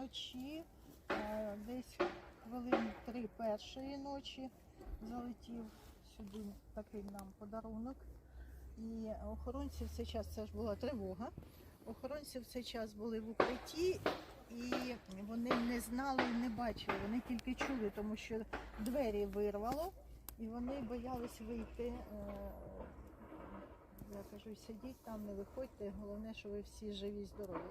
вночі, е, десь хвилин три першої ночі залетів сюди такий нам подарунок. І охоронці в цей час це ж була тривога. Охоронці в цей час були в укритті, і вони не знали і не бачили. Вони тільки чули, тому що двері вирвало, і вони боялись вийти. Е, Я кажу, сидіть там, не виходьте. Головне, що ви всі живі, здорові.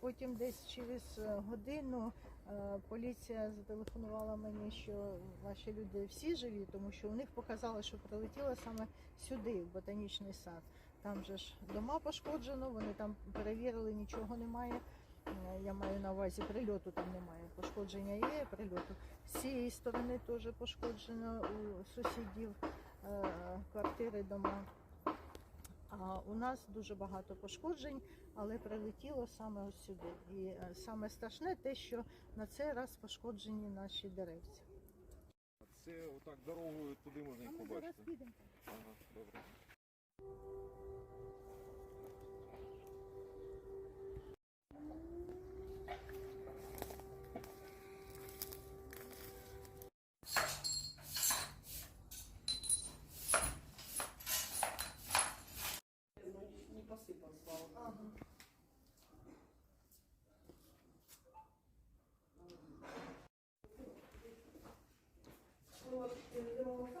Потім десь через е, годину е, поліція зателефонувала мені, що ваші люди всі живі, тому що у них показали, що прилетіло саме сюди, в ботанічний сад. Там же ж дома пошкоджено, вони там перевірили, нічого немає. Е, Я маю на увазі прильоту там немає. Пошкодження є, прильоту. З цієї сторони теж пошкоджено у сусідів квартири, дома. У нас дуже багато пошкоджень, але прилетіло саме ось сюди. І е, саме страшне те, що на цей раз пошкоджені наші деревці. Це отак дорогою туди можна їх побачити. підемо. Ага, добре. Вот, э,